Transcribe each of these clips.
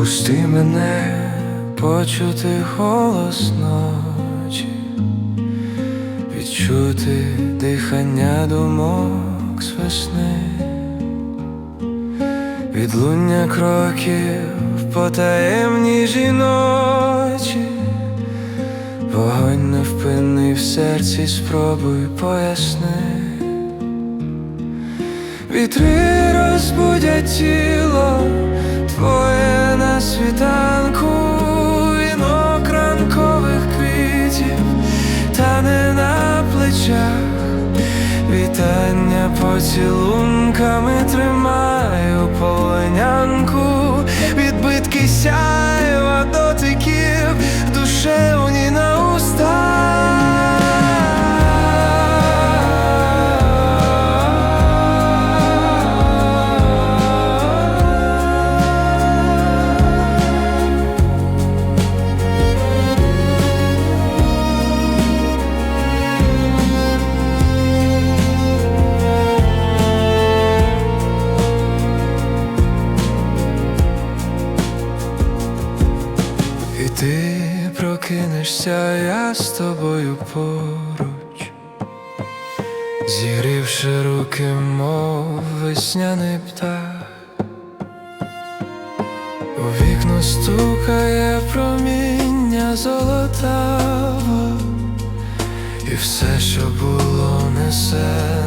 Пусти мене почути голос ночі, відчути дихання думок з весни, відлуння кроків по таємній жіночі, вогонь невпинний в серці, спробуй поясни. Вітри розбудять тіло поцілунками тримаю полонянку, ти прокинешся, я з тобою поруч, зігрівши руки, мов весняний птах, у вікно стукає проміння золотаво, і все, що було, несе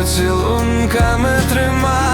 поцілунками тримай.